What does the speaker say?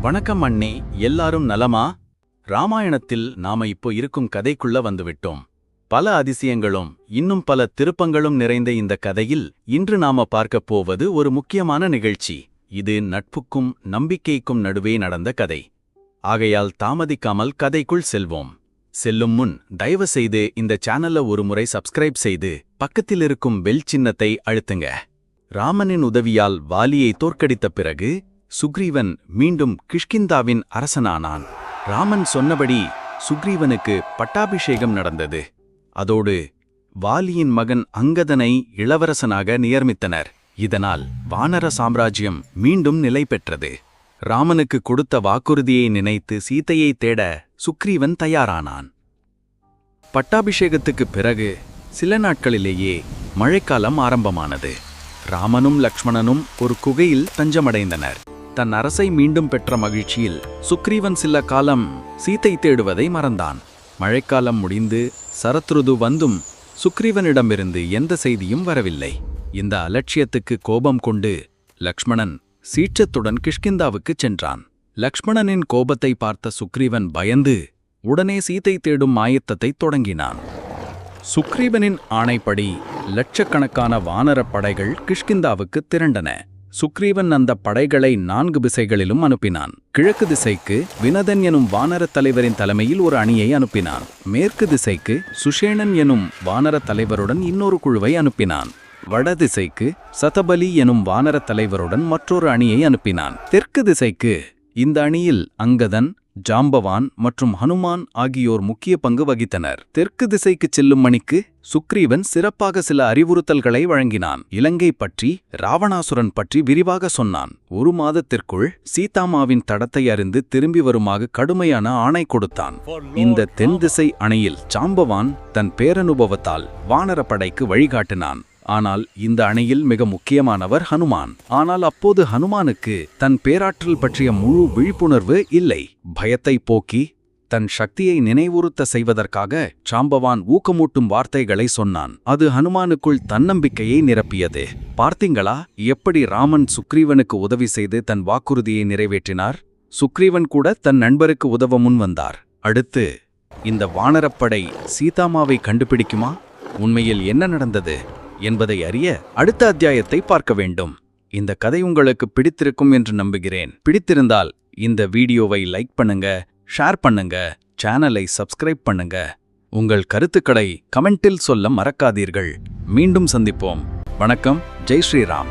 வணக்கம் அண்ணே எல்லாரும் நலமா? ராமாயணத்தில் நாம இப்போ இருக்கும் கதைக்குள்ள வந்துவிட்டோம். பல அதிசயங்களும் இன்னும் பல திருப்பங்களும் நிறைந்த இந்த கதையில் இன்று நாம பார்க்கப் போவது ஒரு முக்கியமான நிகழ்ச்சி. இது நட்புக்கும் நம்பிக்கைக்கும் நடுவே நடந்த கதை. ஆகையால் தாமதிக்காமல் கதைக்குள் செல்வோம். செல்லும் முன் தயவு செய்து இந்த சேனல்ல ஒரு முறை சப்ஸ்கிரைப் செய்து பக்கத்தில் இருக்கும் பெல் சின்னத்தை அழுத்துங்க. ராமனின் உதவியால் வாலியை தோற்கடித்த பிறகு சுக்ரீவன் மீண்டும் கிஷ்கிந்தாவின் அரசனானான். ராமன் சொன்னபடி சுக்ரீவனுக்கு பட்டாபிஷேகம் நடந்தது. அதோடு வாலியின் மகன் அங்கதனை இளவரசனாக நியமித்தனர் இதனால் வானர சாம்ராஜ்யம் மீண்டும் நிலை பெற்றது. ராமனுக்கு கொடுத்த வாக்குறுதியை நினைத்து சீத்தையை தேட சுக்ரீவன் தயாரானான். பட்டாபிஷேகத்துக்குப் பிறகு சில நாட்களிலேயே மழைக்காலம் ஆரம்பமானது. ராமனும் லக்ஷ்மணனும் ஒரு குகையில் தஞ்சமடைந்தனர். தன் அரசை மீண்டும் பெற்ற மகிழ்ச்சியில் சுக்ரீவன் சில காலம் சீத்தை தேடுவதை மறந்தான். மழைக்காலம் முடிந்து சரத்ருது வந்தும் சுக்ரீவனிடமிருந்து எந்த செய்தியும் வரவில்லை. இந்த அலட்சியத்துக்கு கோபம் கொண்டு லக்ஷ்மணன் சீற்றத்துடன் கிஷ்கிந்தாவுக்குச் சென்றான். லக்ஷ்மணனின் கோபத்தை பார்த்த சுக்ரீவன் பயந்து உடனே சீத்தை தேடும் ஆயத்தத்தைத் தொடங்கினான். சுக்ரீவனின் ஆணைப்படி லட்சக்கணக்கான வானரப் படைகள் கிஷ்கிந்தாவுக்கு திரண்டன. சுக்ரீவன் அந்த படைகளை நான்கு திசைகளிலும் அனுப்பினான். கிழக்கு திசைக்கு வினதன் எனும் வானரத் தலைவரின் தலைமையில் ஒரு அணியை அனுப்பினான். மேற்கு திசைக்கு சுஷேணன் எனும் வானரத் தலைவருடன் இன்னொரு குழுவை அனுப்பினான். வடதிசைக்கு சதபலி எனும் வானரத் தலைவருடன் மற்றொரு அணியை அனுப்பினான். தெற்கு திசைக்கு இந்த அணியில் அங்கதன் ஜாம்பவான் மற்றும் ஹனுமான் ஆகியோர் முக்கிய பங்கு வகித்தனர். தெற்கு திசைக்குச் செல்லும் மணிக்கு சுக்ரீவன் சிறப்பாக சில அறிவுறுத்தல்களை வழங்கினான். இலங்கை பற்றி ராவணாசுரன் பற்றி விரிவாக சொன்னான். ஒரு மாதத்திற்குள் சீதாமாவின் தடத்தை அறிந்து திரும்பி வருமாக கடுமையான ஆணை கொடுத்தான். இந்த தென் திசை அணையில் ஜாம்பவான் தன் பேரனுபவத்தால் வானரப்படைக்கு வழிகாட்டினான். ஆனால் இந்த அணையில் மிக முக்கியமானவர் ஹனுமான். ஆனால் அப்போது ஹனுமானுக்கு தன் பேராற்றல் பற்றிய முழு விழிப்புணர்வு இல்லை. பயத்தை போக்கி தன் சக்தியை நினைவுறுத்த செய்வதற்காக சாம்பவான் ஊக்கமூட்டும் வார்த்தைகளை சொன்னான். அது ஹனுமானுக்குள் தன்னம்பிக்கையை நிரப்பியது. பார்த்தீங்களா? எப்படி ராமன் சுக்ரீவனுக்கு உதவி செய்து தன் வாக்குறுதியை நிறைவேற்றினார்? சுக்ரீவன் கூட தன் நண்பருக்கு உதவ முன் வந்தார். அடுத்து இந்த வானரப்படை சீதாமாவை கண்டுபிடிக்குமா? உண்மையில் என்ன நடந்தது? என்பதை அறிய அடுத்த அத்தியாயத்தை பார்க்க வேண்டும். இந்த கதை உங்களுக்கு பிடித்திருக்கும் என்று நம்புகிறேன். பிடித்திருந்தால் இந்த வீடியோவை லைக் பண்ணுங்க ஷேர் பண்ணுங்க சேனலை சப்ஸ்கிரைப் பண்ணுங்க. உங்கள் கருத்துக்களை கமெண்டில் சொல்ல மறக்காதீர்கள். மீண்டும் சந்திப்போம். வணக்கம் ஜெய் ஸ்ரீராம்.